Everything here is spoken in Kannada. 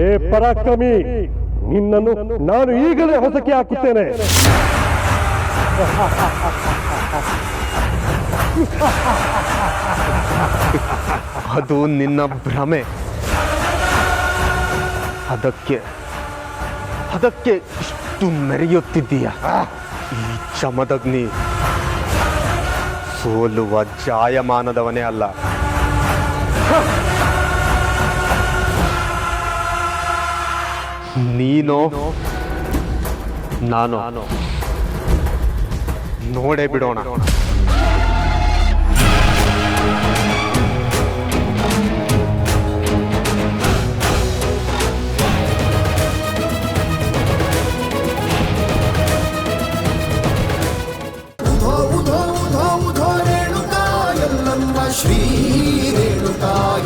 ಏ ಪರಾಕ್ರಮಿ, ನಿನ್ನನ್ನು ನಾನು ಈಗಲೇ ಹೊಸಕ್ಕೆ ಹಾಕುತ್ತೇನೆ. ಅದು ನಿನ್ನ ಭ್ರಮೆ. ಅದಕ್ಕೆ ಅದಕ್ಕೆ ಇಷ್ಟು ಮೆರೆಯುತ್ತಿದ್ದೀಯ? ಈ ಚಮದಗ್ನಿ ಸೋಲುವ ಜಾಯಮಾನದವನೇ ಅಲ್ಲ. ನೀನೋ ನಾನು. ನೋಡೇ ಬಿಡೋಣ. ಶ್ರೀ ರೇಣುಕಾ